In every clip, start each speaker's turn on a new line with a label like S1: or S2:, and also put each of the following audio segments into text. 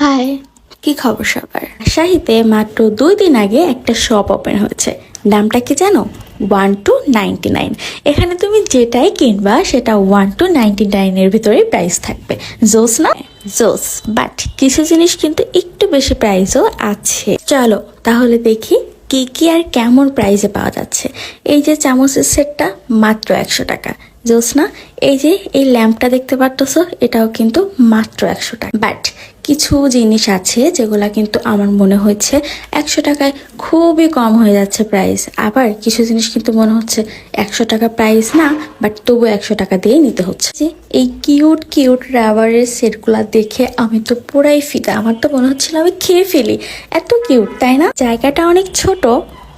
S1: High, কি খবর সবার? শাহিতে মাত্র দুই দিন আগে একটা শপ ওপেন হয়েছে। দামটা কি জানো? One two ninety nine. এখানে তুমি যেটাই কিনবা, সেটা ওয়ান টু নাইনটি নাইনের ভিতরেই প্রাইস থাকবে। জোস না? জোস বাট কিছু জিনিস কিন্তু একটু বেশি প্রাইসও আছে। চলো, তাহলে দেখি কি কি আর কেমন প্রাইসে পাওয়া যাচ্ছে। এই যে চামচের সেটটা মাত্র একশো টাকা। জোস না এই যে এই ল্যাম্পটা দেখতে পারতেছো, এটাও কিন্তু মাত্র একশো টাকা। বাট কিছু জিনিস আছে যেগুলা কিন্তু আমার মনে হচ্ছে একশো টাকায় খুবই কম হয়ে যাচ্ছে প্রাইস আবার কিছু জিনিস কিন্তু মনে হচ্ছে একশো টাকা প্রাইস না বাট তবু একশো টাকা দিয়ে নিতে হচ্ছে। যে এই কিউট কিউট রাবারের সেটগুলা দেখে আমি তো পুরাই ফিদা। আমার তো মনে হচ্ছিল আমি খেয়ে ফেলি। এত কিউট তাই না? জায়গাটা অনেক ছোট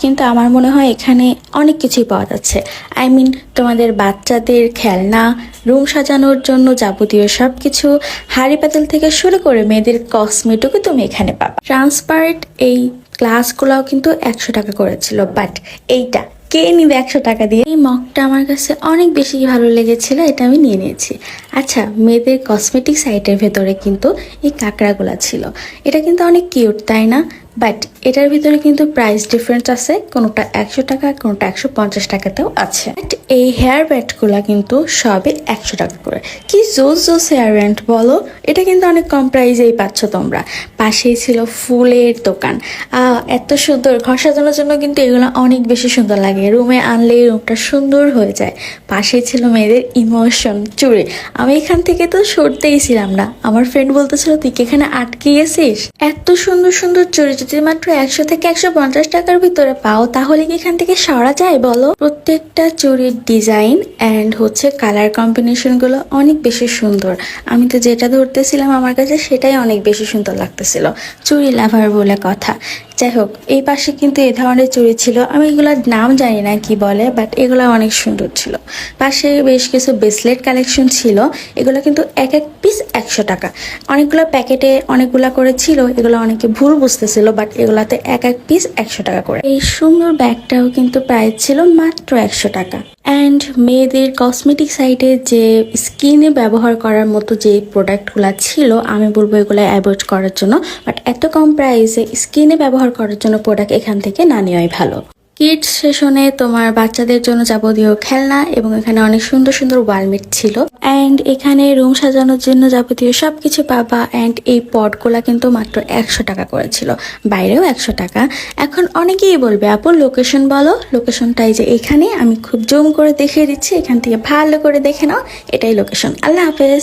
S1: কিন্তু আমার মনে হয় এখানে অনেক কিছুই পাওয়া যাচ্ছে। আই মিন তোমাদের বাচ্চাদের খেলনা রুম সাজানোর জন্য যাবতীয় সব কিছু হাড়ি পাতিল থেকে শুরু করে মেয়েদের কসমেটিকও তুমি এখানে পাবা। ট্রান্সপারেন্ট এই গ্লাসগুলোও কিন্তু একশো টাকা করেছিল বাট এইটা কে নিবে একশো টাকা দিয়ে? এই মগটা আমার কাছে অনেক বেশি ভালো লেগেছিল, এটা আমি নিয়ে নিয়েছি। আচ্ছা মেয়েদের কসমেটিক সাইটের ভেতরে কিন্তু এই কাঁকড়াগুলা ছিল। এটা কিন্তু অনেক কিউট তাই না? বাট এটার ভিতরে কিন্তু প্রাইস ডিফারেন্স আছে, কোনোটা একশো টাকা, কোনোটা একশো পঞ্চাশ টাকাতেও আছে। বাট এই হেয়ার ব্যান্ডগুলো কিন্তু সবে একশো টাকা করে। কি জোস জোস হেয়ার ব্যান্ড বলো? এটা কিন্তু অনেক কম প্রাইসেই পাচ্ছ তোমরা। পাশেই ছিল ফুলের দোকান। এত সুন্দর। ঘর সাজানোর জন্য কিন্তু এগুলো অনেক বেশি সুন্দর লাগে। রুমে আনলে রুমটা সুন্দর হয়ে যায়। পাশেই ছিল মেয়েদের ইমোশন চুড়ি আমি এখান থেকে তো সরতেই ছিলাম না। আমার ফ্রেন্ড বলতেছিল, তুই কি এখানে আটকে গেছিস? এত সুন্দর সুন্দর চুড়ি যদি মাত্র একশো থেকে একশো পঞ্চাশ টাকার ভিতরে পাও, তাহলে কি এখান থেকে সরা যায় বলো? প্রত্যেকটা চুড়ির ডিজাইন অ্যান্ড হচ্ছে কালার কম্বিনেশনগুলো অনেক বেশি সুন্দর। আমি তো যেটা ধরতেছিলাম আমার কাছে, সেটাই অনেক বেশি সুন্দর লাগতেছিল। চুড়ি লাভার বলে কথা। যাই হোক, এই পাশে কিন্তু এ ধরনের চুড়ি ছিল। আমি এগুলোর নাম জানি না কি বলে বাট এগুলো অনেক সুন্দর ছিল। পাশে বেশ কিছু ব্রেসলেট কালেকশন ছিল। এগুলো কিন্তু এক এক পিস একশো টাকা। অনেকগুলো প্যাকেটে অনেকগুলা করে ছিল, এগুলো অনেকে ভুল বুঝতেছিল বাট এগুলাতে এক এক পিস একশো টাকা করে। এই সুন্দর ব্যাগটাও কিন্তু প্রাইস ছিল মাত্র একশো টাকা। অ্যান্ড মেয়েদের কসমেটিক সাইডে যে স্কিনে ব্যবহার করার মতো যে প্রোডাক্টগুলো ছিল, আমি বলব এগুলো অ্যাভয়েড করার জন্য। বাট এত কম প্রাইসে স্কিনে ব্যবহার করার জন্য প্রোডাক্ট এখান থেকে না নেওয়াই ভালো। কিডস সেশনে তোমার বাচ্চাদের জন্য যাবতীয় খেলনা এবং এখানে অনেক সুন্দর সুন্দর ওয়ালমেট ছিল। অ্যান্ড এখানে রুম সাজানোর জন্য যাবতীয় সবকিছু পাবা অ্যান্ড এই পটগুলা কিন্তু মাত্র একশো টাকা করেছিল। বাইরেও একশো টাকা। এখন অনেকেই বলবে, আপু লোকেশন বলো। লোকেশনটাই যে এখানে। আমি খুব জুম করে দেখিয়ে দিচ্ছি। এখান থেকে ভালো করে দেখে নাও। এটাই লোকেশন আল্লাহ হাফেজ।